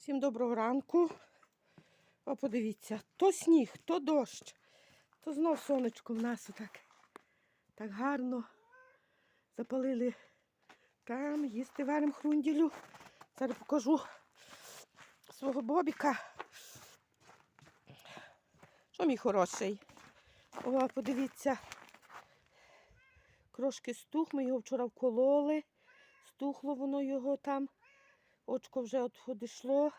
Всім доброго ранку. О, подивіться, то сніг, то дощ, то знов сонечко в нас отак. Так гарно. Запалили там, їсти варим хрунділю. Зараз покажу свого бобіка. Що мій хороший? О, подивіться. Крошки стух, ми його вчора вкололи. Стухло воно його там. Очко вже от одійшло.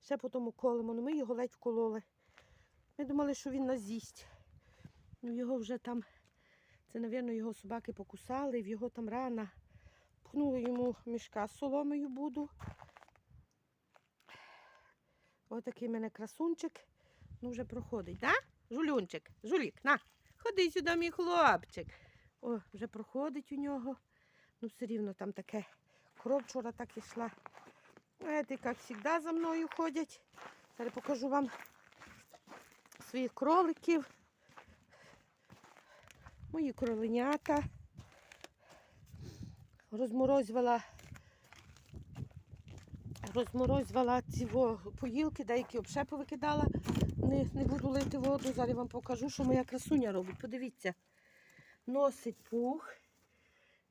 Ще потім уколимо. Ну ми його ледь вкололи. Ми думали, що він нас. Ну його вже там, це, мабуть, його собаки покусали, в його там рана. Пхнули йому мішка з соломою буду. Отакий в мене красунчик. Ну вже проходить, да? Жулюнчик, жулік, на, ходи сюди, мій хлопчик. О, вже проходить у нього. Ну, все рівно там таке. Кров вчора так ішла. Знаєте, як завжди за мною ходять. Зараз покажу вам своїх кроликів. Мої кроленята. Розморозила, розморозила ці поїлки, деякі взагалі повикидала. Не, не буду лити воду. Зараз вам покажу, що моя красуня робить. Подивіться. Носить пух,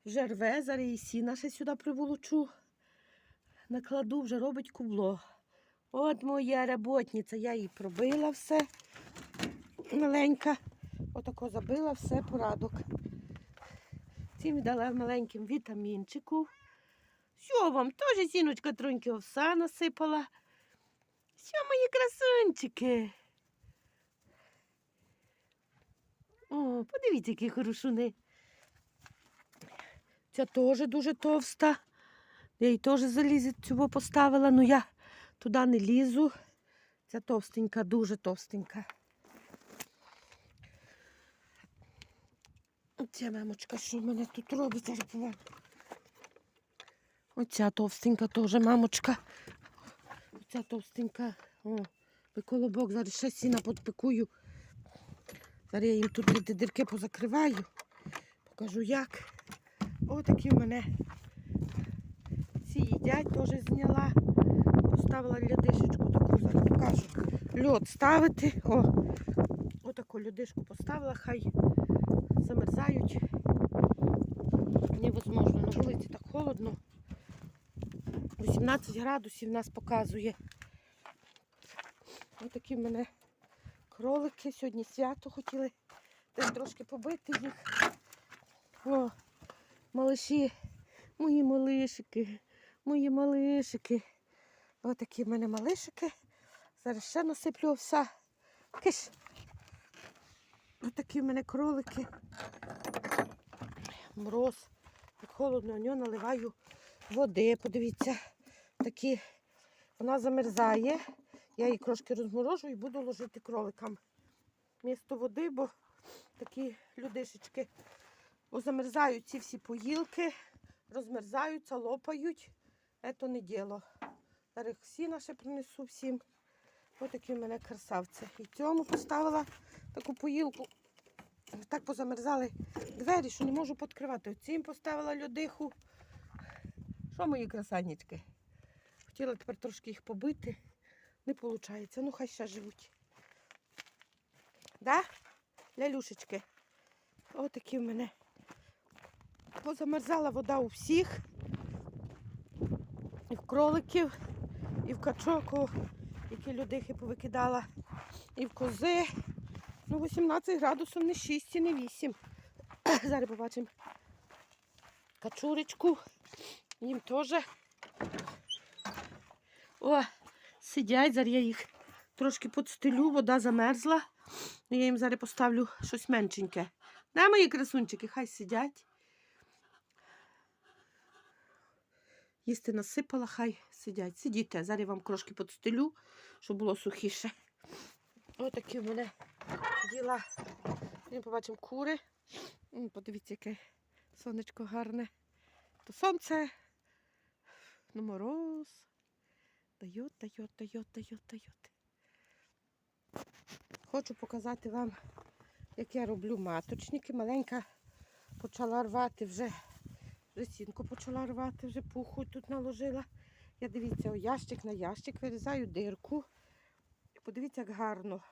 вже рве, зараз її сіна ще сюди приволочу. Накладу, вже робить кубло. От моя роботниця, я її пробила все. Маленька. Отако забила все порадок. Цим дала маленьким вітамінчику. Що вам? Теж сіночка троньки овса насипала. Що мої красунчики? О, подивіться, які хорошуни. Ця теж дуже товста. Я їй теж залізти цього поставила, але я туди не лізу. Ця товстенька, дуже товстенька. Оця мамочка, що в мене тут робить? Зараз. Оця товстенька теж, мамочка. Оця товстенька. О, колобок, зараз ще сіна підпекую. Зараз я їм тут дірки позакриваю. Покажу як. Отакі в мене їдять, теж зняла. Поставила лядишечку таку, зараз покажу. Льод ставити. О, отаку лядишку поставила, хай замерзають. Невозможно. На вулиці так холодно. 18 градусів нас показує. Отакі в мене кролики. Сьогодні свято хотіли десь трошки побити їх. О, малиші, мої малишики, мої малишики. Отакі в мене малишики. Зараз ще насиплю овса. Киш. Отакі в мене кролики. Мороз. Так холодно, у нього наливаю води. Подивіться, такі вона замерзає. Я її трошки розморожу і буду ложити кроликам. Місто води, бо такі людишечки замерзають ці всі поїлки, розмерзаються, лопають. Це не діло. Зараз всі наші принесу всім. Ось такі в мене красавці. І цьому поставила таку поїлку. Так позамерзали двері, що не можу відкривати. Цим поставила людиху. Що мої красанечки? Хотіла тепер трошки їх побити. Не виходить. Ну хай ще живуть. Да? Лялюшечки. Ось такі в мене. Позамерзала вода у всіх. Кроликів, і в качок, які людихи повикидала, і в кози. Ну, 18 градусів, не 6 і не 8. Зараз побачимо качурочку. Їм теж. О, сидять, зараз я їх трошки подстелю, вода замерзла. Я їм зараз поставлю щось меншеньке. Да, мої красунчики, хай сидять. Їсти насипала, хай сидять. Сидіте, зараз я вам трошки подстелю, щоб було сухіше. Ось такі в мене діла. Ми побачимо кури. Подивіться, яке сонечко гарне. То сонце, ну мороз. Дает, дает, дает, дает, дает. Хочу показати вам, як я роблю маточники. Маленька почала рвати вже, вже сінку почала рвати, вже пуху тут наложила. Я дивіться, о, ящик на ящик, вирізаю дирку. Подивіться, як гарно.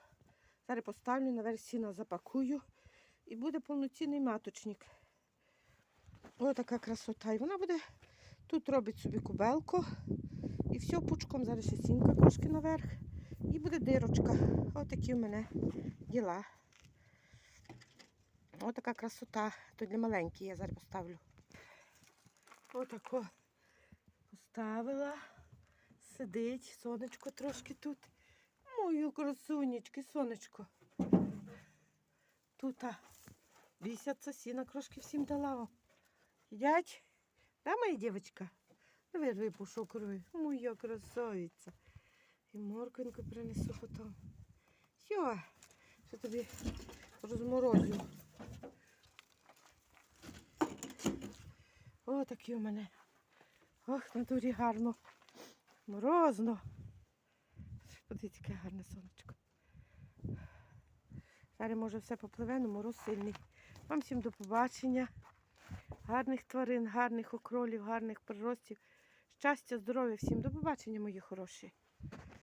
Зараз поставлю наверх сіна запакую і буде повноцінний маточник. Ось така красота. І вона буде тут робить собі кубелко. І все пучком. Зараз ще сінка трошки наверх. І буде дирочка. Ось такі в мене діла. Ось така красота. То для маленьких я зараз поставлю. Отако поставила. Сидить, сонечко трошки тут. Мою красунечки, сонечко. Тут а, бісяться, сіна трошки всім дала. вам. Їдять? Да, моя дівчинка? Давай рибу шокрую. Моя красавиця. І морквинку принесу потім. Все, що тобі розморозю. О, такі у мене. Ох, на дурі гарно. Морозно. Подивіться, яке гарне сонечко. Зараз може все попливе, але мороз сильний. Вам всім до побачення. Гарних тварин, гарних окролів, гарних приростів. Щастя, здоров'я всім. До побачення, мої хороші.